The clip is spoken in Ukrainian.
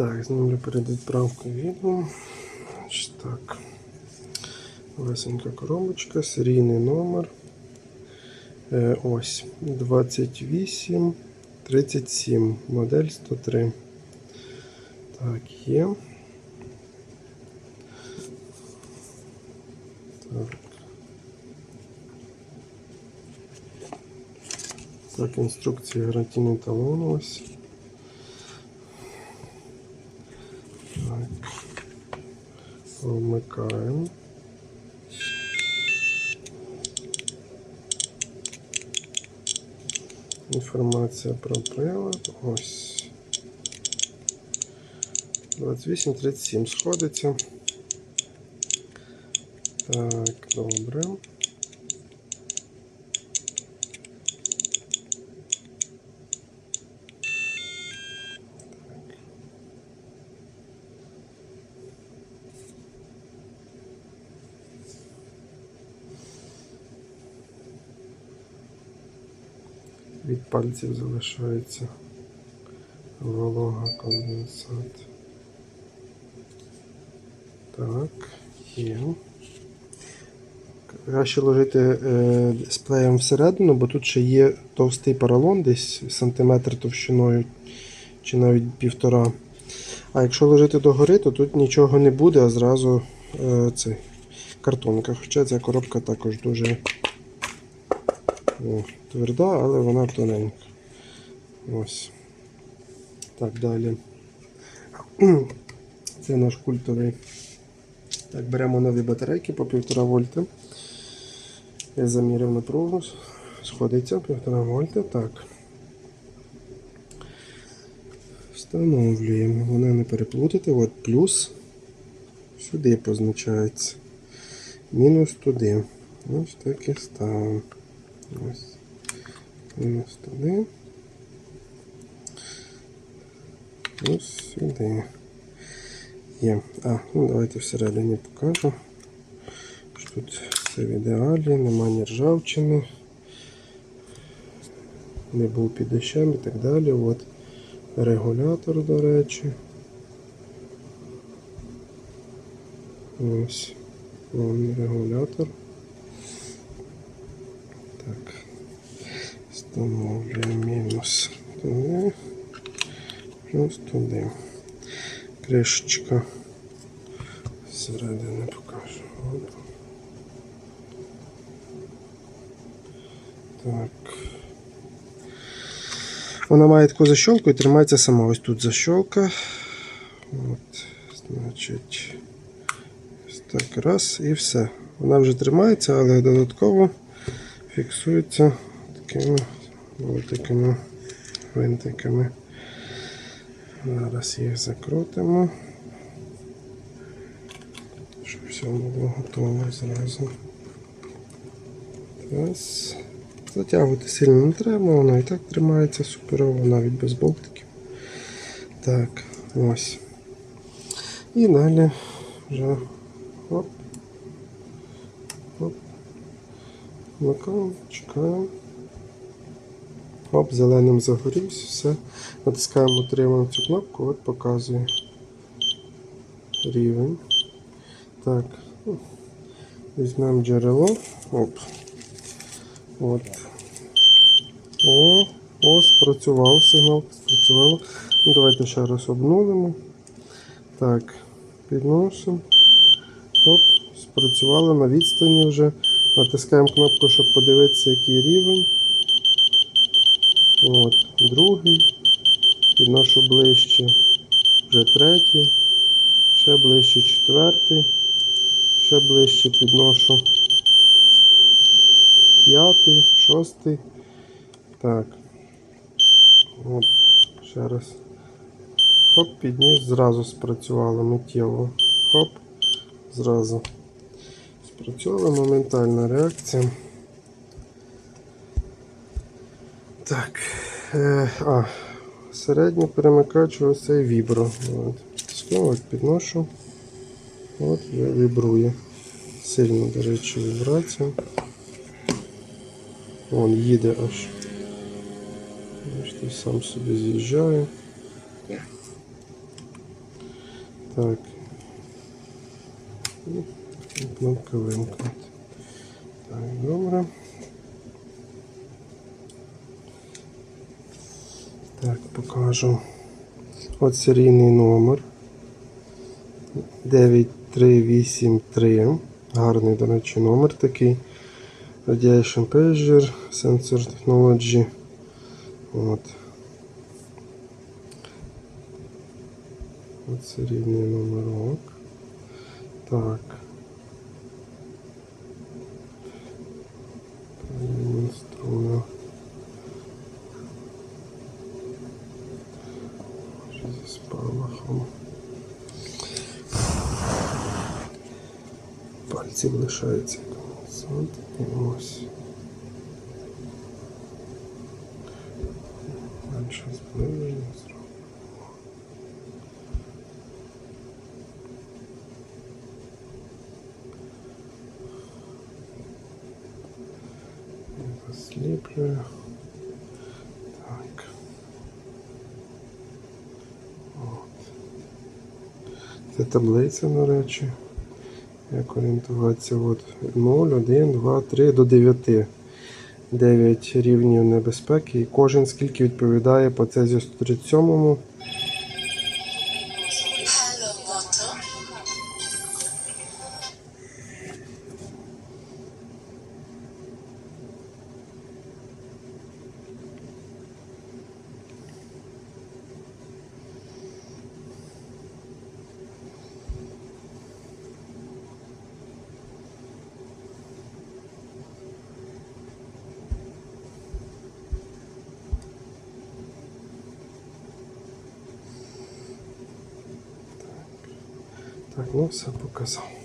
Так, знімлю перед відправкою відео. Так. Лесенька коробочка, серійний номер. Е, ось 28 37, модель 103. Так, є. Так. Так, інструкція гарантійний талон ось. Вмикаємо. Інформація про прилад. Ось. 28-37 сходиться. Так, добре. Від пальців залишається волога конденсат. Так, є. Краще ложити е, сплеєм всередину, бо тут ще є товстий поролон, десь сантиметр товщиною, чи навіть півтора. А якщо ложити догори, то тут нічого не буде, а зразу е, цей, картонка. Хоча ця коробка також дуже тверда, але вона тоненька. Ось. Так, далі. Це наш культовий. Так, беремо нові батарейки по 1,5 вольта. Я заміряв напругу. Сходиться 1,5 вольта. Так. Встановлюємо. Вона не переплутати. От плюс сюди позначається. Мінус туди. Ось так і ставимо. Ось. Мінус туди. Ось сюди. Є. А, ну давайте всередині покажу. Що тут все в ідеалі, нема ні ржавчини. Не був під дощем і так далі. От регулятор, до речі. Ось. Вон регулятор. Встановлюємо мінус туди. Плюс туди. Кришечка. Зсередини покажу. Так. Вона має таку защолку і тримається сама. Ось тут защолка. От, значить, ось так раз і все. Вона вже тримається, але додатково фіксується такими такими винтиками. Зараз їх закрутимо, щоб все було готово зразу. Раз. Затягувати сильно не треба, воно і так тримається суперово, навіть без болтиків. Так, ось. І далі вже оп. Оп. Вмикаємо, чекаємо. Оп, зеленим загорівся, все. Натискаємо, утримуємо цю кнопку, от показує рівень. Так, ну, візьмемо джерело. Оп. От. О, о, спрацював сигнал, спрацювало. Ну, давайте ще раз обнулимо. Так, підносимо. Оп, спрацювало на відстані вже. Натискаємо кнопку, щоб подивитися, який рівень. От, другий. Підношу ближче. Вже третій. Ще ближче четвертий. Ще ближче підношу. П'ятий, шостий. Так. От, ще раз. Хоп, підніс, зразу спрацювало миттєво. Хоп, зразу. Спрацювала моментальна реакція. Так. Е, а, середній перемикач ось цей вібро. От. Підношу. От вібрує. Сильно, до речі, вібрація. Вон їде аж. Бачите, сам собі з'їжджає. Так. І кнопка вимкнути. Так, добре. Так, покажу. От серійний номер. 9383. Гарний, до речі, номер такий. Radiation Pager, Sensor Technology. От. От серійний номерок. Так. Пальців лишається конденсат. І ось. Менше зближення зробимо. Засліплюю. Так. От. Це таблиця, до речі. Як орієнтуватися? От 0, 1, 2, 3 до 9. 9 рівнів небезпеки. І кожен скільки відповідає по цезію 137. Так, ну все показав.